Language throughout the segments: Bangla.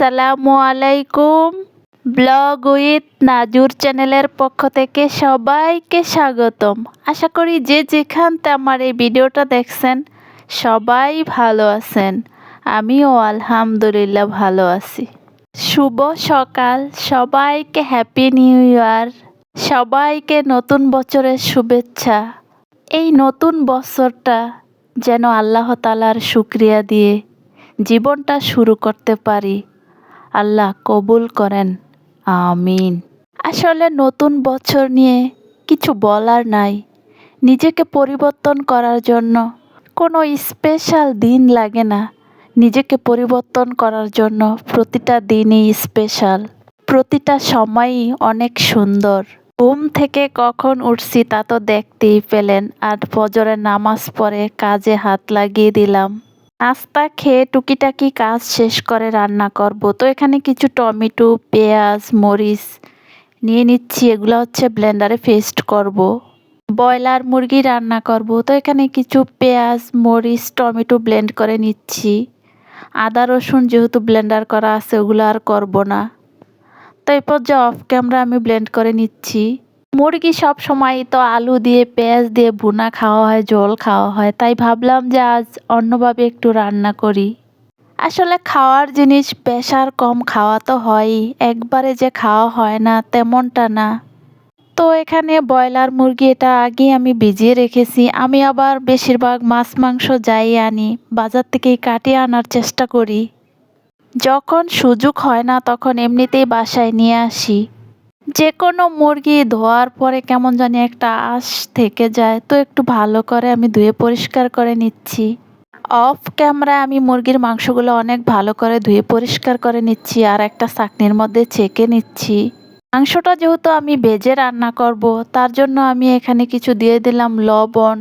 আসসালামু আলাইকুম। ব্লগ উইথ নাজুর চ্যানেলের পক্ষ থেকে সবাইকে স্বাগতম। আশা করি যে যেখানতে আমার এই ভিডিওটা দেখছেন, সবাই ভালো আছেন। আমিও আলহামদুলিল্লাহ ভালো আছি। শুভ সকাল, সবাইকে হ্যাপি নিউ ইয়ার, সবাইকে নতুন বছরের শুভেচ্ছা। এই নতুন বছরটা যেন আল্লাহ তালার শুক্রিয়া দিয়ে জীবনটা শুরু করতে পারি। আল্লাহ কবুল করেন। আমিন। আসলে নতুন বছর নিয়ে কিছু বলার নাই। নিজেকে পরিবর্তন করার জন্য কোনো স্পেশাল দিন লাগে না। নিজেকে পরিবর্তন করার জন্য প্রতিটা দিনই স্পেশাল। প্রতিটা সময়ই অনেক সুন্দর। ঘুম থেকে কখন উঠছি তা তো দেখতেই পেলেন। আর ফজরের নামাজ পড়ে কাজে হাত লাগিয়ে দিলাম। নাস্তা খেয়ে টুকিটাকি কাজ শেষ করে, রান্না করব। তো এখানে কিছু টমেটো, পেঁয়াজ, মরিচ নিয়ে নিচ্ছি। এগুলো হচ্ছে ব্লেন্ডারে পেস্ট করব। ব্রয়লার মুরগি রান্না করব। তো এখানে কিছু পেঁয়াজ, মরিচ, টমেটো ব্লেন্ড করে নিচ্ছি। আদা, রসুন যেহেতু ব্লেন্ডার করা আছে, ওগুলো আর করব না। তো এই পর্যায়ে অফ ক্যামেরা আমি ব্লেন্ড করে নিচ্ছি। মুরগি সব সময় তো আলু দিয়ে, পেঁয়াজ দিয়ে ভুনা খাওয়া হয় জল খাওয়া হয়। তাই ভাবলাম যে আজ অন্যভাবে একটু রান্না করি। আসলে খাওয়ার জিনিস প্রেশার কম খাওয়া তো হয়ই। একবারে যে খাওয়া হয় না, তেমনটা না। তো এখানে ব্রয়লার মুরগি এটা আগে আমি ভিজিয়ে রেখেছি। আমি আবার বেশিরভাগ মাছ, মাংস যাই আনি, বাজার থেকেই কাটিয়ে আনার চেষ্টা করি। যখন সুযোগ হয় না, তখন এমনিতেই বাসায় নিয়ে আসি। যে কোনো মুরগি ধোয়ার পরে কেমন জানি একটা আঁশ থেকে যায়, তো একটু ভালো করে আমি ধুয়ে পরিষ্কার করে নিচ্ছি। অফ ক্যামেরায় আমি মুরগির মাংসগুলো অনেক ভালো করে ধুয়ে পরিষ্কার করে নিচ্ছি আর একটা চাকনির মধ্যে ছেঁকে নিচ্ছি। মাংসটা যেহেতু আমি ভেজে রান্না করব, তার জন্য আমি এখানে কিছু দিয়ে দিলাম লবণ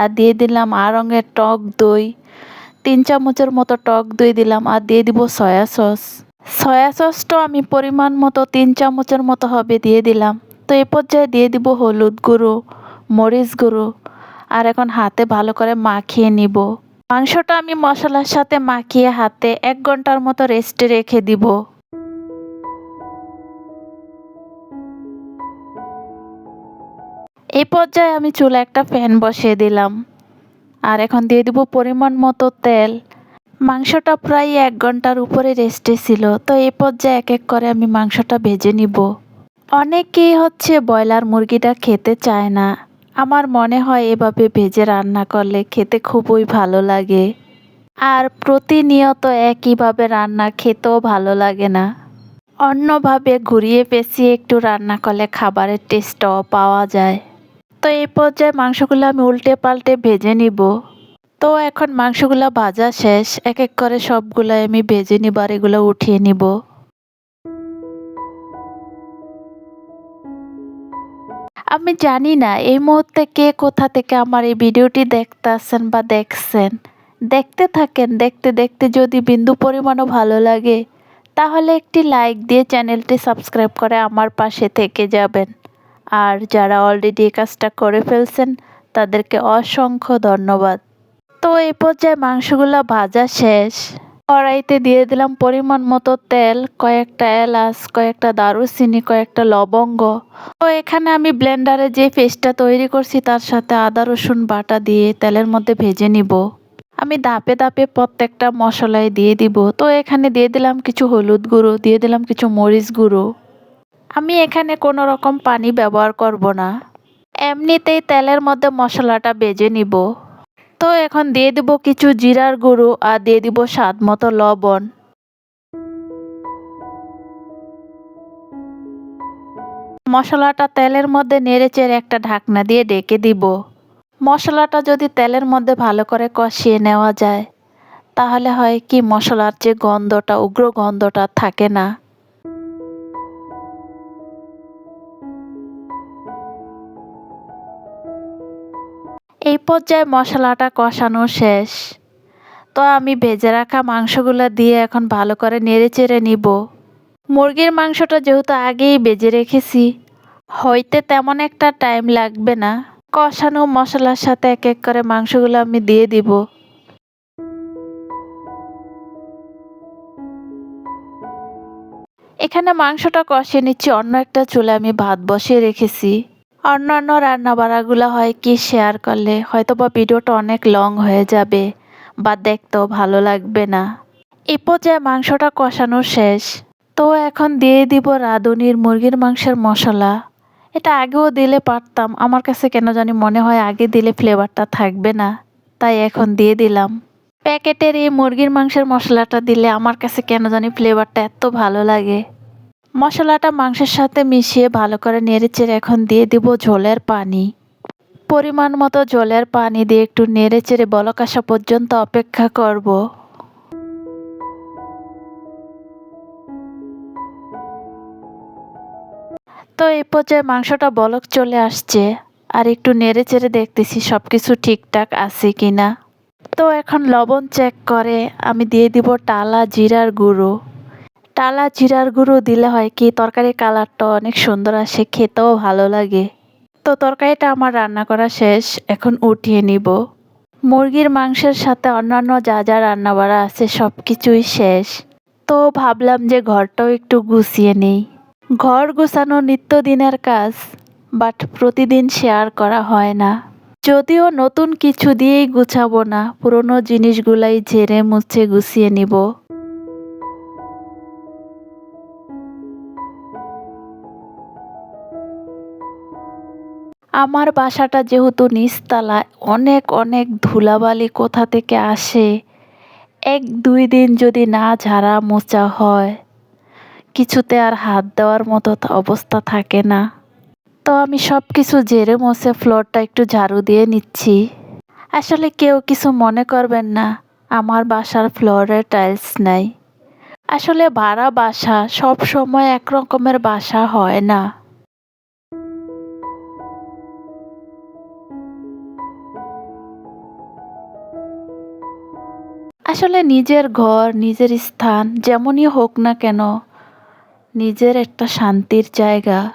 আর দিয়ে দিলাম আর রঙের টক দই। তিন চামচের মতো টক দই দিলাম আর দিয়ে দিব সয়া সস। সয়া সসটা আমি পরিমাণ মতো তিন চামচের মতো হবে দিয়ে দিলাম। তো এ পর্যায়ে দিয়ে দিব হলুদ গুঁড়ো, মরিচ গুঁড়ো, আর এখন হাতে ভালো করে মাখিয়ে নিব। মাংসটা আমি মশলার সাথে মাখিয়ে হাতে এক ঘণ্টার মতো রেস্টে রেখে দিব। এই পর্যায়ে আমি চুলে একটা ফ্যান বসিয়ে দিলাম। আর এখন দিয়ে দিব পরিমাণ মতো তেল। মাংসটা প্রায় এক ঘণ্টার উপরে রেস্টে ছিল, তো এ পর্যায়ে এক এক করে আমি মাংসটা ভেজে নিব। অনেকেই হচ্ছে ব্রয়লার মুরগিটা খেতে চায় না। আমার মনে হয় এভাবে ভেজে রান্না করলে খেতে খুবই ভালো লাগে। আর প্রতিনিয়ত একইভাবে রান্না খেতেও ভালো লাগে না। অন্যভাবে ঘুরিয়ে পেঁচিয়ে একটু রান্না করলে খাবারের টেস্টও পাওয়া যায়। তো এই পর্যায়ে মাংসগুলো আমি উল্টে পাল্টে ভেজে নিব। তো এখন মাংসগুলো ভাজা শেষ। এক এক করে সবগুলো আমি ভেজে নিব আর এগুলো উঠিয়ে নিব। আমি জানি না, এই মুহূর্তে কে কোথা থেকে আমার এই ভিডিওটি দেখতেছেন বা দেখছেন। দেখতে থাকেন, দেখতে দেখতে যদি বিন্দু পরিমাণও ভালো লাগে, তাহলে একটি লাইক দিয়ে চ্যানেলটি সাবস্ক্রাইব করে আমার পাশে থেকে যাবেন। আর যারা অলরেডি এই কাজটা করে ফেলছেন, তাদেরকে অসংখ্য ধন্যবাদ। তো এই পর্যায়ে মাংসগুলো ভাজা শেষ। কড়াইতে দিয়ে দিলাম পরিমাণ মতো তেল, কয়েকটা এলাচ, কয়েকটা দারুচিনি, কয়েকটা লবঙ্গ। তো এখানে আমি ব্লেন্ডারে যে পেস্টটা তৈরি করছি তার সাথে আদা, রসুন বাটা দিয়ে তেলের মধ্যে ভেজে নিব। আমি দাপে দাপে প্রত্যেকটা মশলাই দিয়ে দিব। তো এখানে দিয়ে দিলাম কিছু হলুদ গুঁড়ো, দিয়ে দিলাম কিছু মরিচ গুঁড়ো। আমি এখানে কোনো রকম পানি ব্যবহার করব না। এমনিতেই তেলের মধ্যে মশলাটা বেজে নিব। তো এখন দিয়ে দিব কিছু জিরার গুঁড়ো আর দিয়ে দিব স্বাদ মতো লবণ। মশলাটা তেলের মধ্যে নেড়েচেড়ে একটা ঢাকনা দিয়ে ডেকে দিব। মশলাটা যদি তেলের মধ্যে ভালো করে কষিয়ে নেওয়া যায়, তাহলে হয় কি মশলার যে গন্ধটা, উগ্র গন্ধটা থাকে না। এই পর্যায়ে মশলাটা কষানো শেষ। তো আমি ভেজে রাখা মাংসগুলো দিয়ে এখন ভালো করে নেড়ে চেড়ে নিব। মুরগির মাংসটা যেহেতু আগেই বেজে রেখেছি, হইতে তেমন একটা টাইম লাগবে না। কষানো মশলার সাথে এক এক করে মাংসগুলো আমি দিয়ে দিব। এখানে মাংসটা কষিয়ে নিচ্ছি, অন্য একটা চুলে আমি ভাত বসিয়ে রেখেছি। অন্যান্য রান্না বাড়াগুলো হয় কি শেয়ার করলে? হয়তো বা ভিডিওটা অনেক লং হয়ে যাবে, বা দেখতেও ভালো লাগবে না। এ পর্যায়ে মাংসটা কষানো শেষ। তো এখন দিয়ে দিব রাঁধুনির মুরগির মাংসের মশলা। এটা আগেও দিলে পারতাম, আমার কাছে কেন জানি মনে হয় আগে দিলে ফ্লেভারটা থাকবে না। তাই এখন দিয়ে দিলাম। প্যাকেটের এই মুরগির মাংসের মশলাটা দিলে আমার কাছে কেন জানি ফ্লেভারটা এত ভালো লাগে। মশলাটা মাংসের সাথে মিশিয়ে ভালো করে নেড়েচেড়ে এখন দিয়ে দিব ঝোলের পানি। পরিমাণ মতো জলের পানি দিয়ে একটু নেড়েচেড়ে বলক আসা পর্যন্ত অপেক্ষা করব। তো এই পর্যায়ে মাংসটা বলক চলে আসছে, আর একটু নেড়ে চেড়ে দেখতেছি সব কিছু ঠিকঠাক আছে কি না তো এখন লবণ চেক করে, আমি দিয়ে দিব টালা, জিরার গুঁড়ো। টালা জিরার গুঁড়ো দিলে হয় কি? তরকারির কালারটা অনেক সুন্দর আসে, খেতেও ভালো লাগে। তো তরকারিটা আমার রান্না করা শেষ, এখন উঠিয়ে নিব। মুরগির মাংসের সাথে অন্যান্য যা যা রান্না বাড়া আছে সব কিছুই শেষ। তো ভাবলাম যে ঘরটাও একটু গুছিয়ে নেই। ঘর গুছানো নিত্যদিনের কাজ, বাট প্রতিদিন শেয়ার করা হয় না। যদিও নতুন কিছু দিয়েই গুছাবো না, পুরনো জিনিসগুলাই ঝেড়ে মুছে গুছিয়ে নিব। আমার বাসাটা যেহেতু নিচতলায় অনেক অনেক ধুলাবালি কোথা থেকে আসে? এক দুই দিন যদি না ঝাড়া মোচা হয়, কিছুতে আর হাত দেওয়ার মতো অবস্থা থাকে না। তো আমি সব কিছু জেরে মুছে ফ্লোরটা একটু ঝাড়ু দিয়ে নিচ্ছি। আসলে কেউ কিছু মনে করবেন না, আমার বাসার ফ্লোরে টাইলস নাই। আসলে ভাড়া বাসা সব সময় এক রকমের বাসা হয় না। আসলে নিজের ঘর, নিজের স্থান, যেমনই হোক না কেন, নিজের একটা শান্তির জায়গা।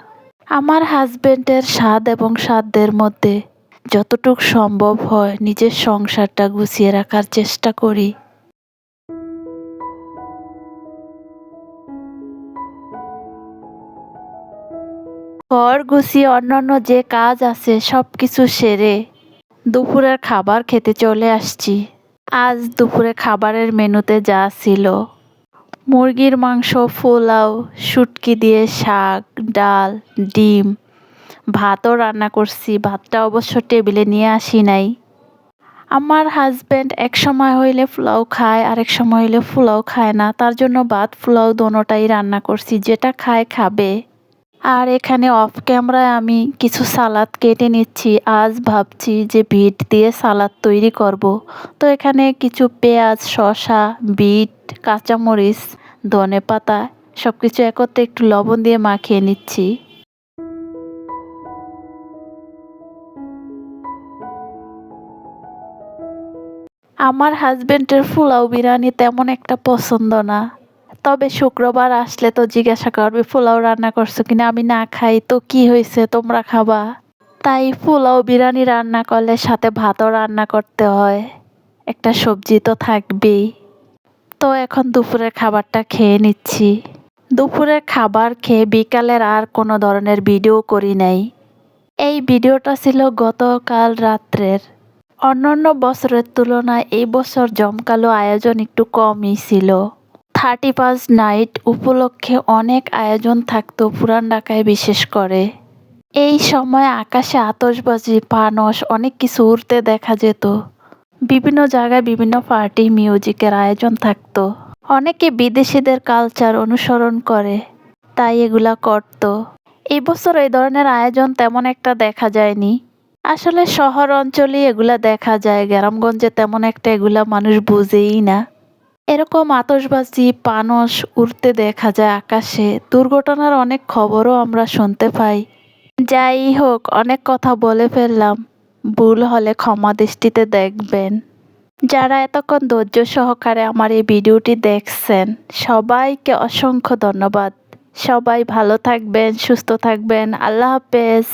আমার হাজব্যান্ডের স্বাদ এবং সাধ্যের মধ্যে যতটুক সম্ভব হয় নিজের সংসারটা গুছিয়ে রাখার চেষ্টা করি। ঘর গুছিয়ে অন্যান্য যে কাজ আছে সব কিছু সেরে দুপুরের খাবার খেতে চলে আসছি। আজ দুপুরে খাবারের মেনুতে যা ছিল। মুরগির মাংস, পোলাও, শুটকি দিয়ে শাক, ডাল, ডিম। ভাতও রান্না করছি, ভাতটা অবশ্য টেবিলে নিয়ে আসি নাই। আমার হাজব্যান্ড এক সময় হইলে পোলাও খায়, আরেক সময় হইলে পোলাও খায় না। তার জন্য ভাত, পোলাও, দোনোটাই রান্না করছি, যেটা খায় খাবে। আর এখানে অফ ক্যামেরায় আমি কিছু সালাদ কেটে নিচ্ছি। আজ ভাবছি যে বিট দিয়ে সালাদ তৈরি করব। তো এখানে কিছু পেঁয়াজ, শসা, বিট, কাঁচামরিচ, ধনে পাতা সব কিছু একত্রে একটু লবণ দিয়ে মাখিয়ে নিচ্ছি। আমার হাজবেন্ডের পোলাও বিরিয়ানি তেমন একটা পছন্দ না। তবে শুক্রবার আসলে তো জিজ্ঞাসা করবে, পোলাও রান্না করছ কিনা? আমি না খাই, তো কি হয়েছে? তোমরা খাবা। তাই পোলাও বিরিয়ানি রান্না করলে সাথে ভাতও রান্না করতে হয়। একটা সবজি তো থাকবেই। তো এখন দুপুরের খাবারটা খেয়ে নিচ্ছি। দুপুরের খাবার খেয়ে বিকালের আর কোনো ধরনের ভিডিও করি নাই। এই ভিডিওটা ছিল গতকাল রাত্রের। অন্যান্য বছরের তুলনায় এই বছর জমকালো আয়োজন একটু কমই ছিল। থার্টি ফার্স্ট নাইট উপলক্ষে অনেক আয়োজন থাকতো পুরান ঢাকায় বিশেষ করে। এই সময় আকাশে আতশবাজি পানস অনেক কিছু উড়তে দেখা যেত। বিভিন্ন জায়গায় বিভিন্ন পার্টি, মিউজিকের আয়োজন থাকতো। অনেকে বিদেশিদের কালচার অনুসরণ করে, তাই এগুলা করত। এবছর এই ধরনের আয়োজন তেমন একটা দেখা যায়নি। আসলে শহর অঞ্চলেই এগুলা দেখা যায়, গ্রামগঞ্জে তেমন একটা এগুলা মানুষ বুঝেই না। এরকম আতশবাজি, পানস উড়তে দেখা যায় আকাশে। দুর্ঘটনার অনেক খবরও আমরা শুনতে পাই। যাই হোক, অনেক কথা বলে ফেললাম। ভুল হলে ক্ষমা দৃষ্টিতে দেখবেন। যারা এতক্ষণ ধৈর্য সহকারে আমার এই ভিডিওটি দেখছেন, সবাইকে অসংখ্য ধন্যবাদ। সবাই ভালো থাকবেন, সুস্থ থাকবেন। আল্লাহ হাফেজ।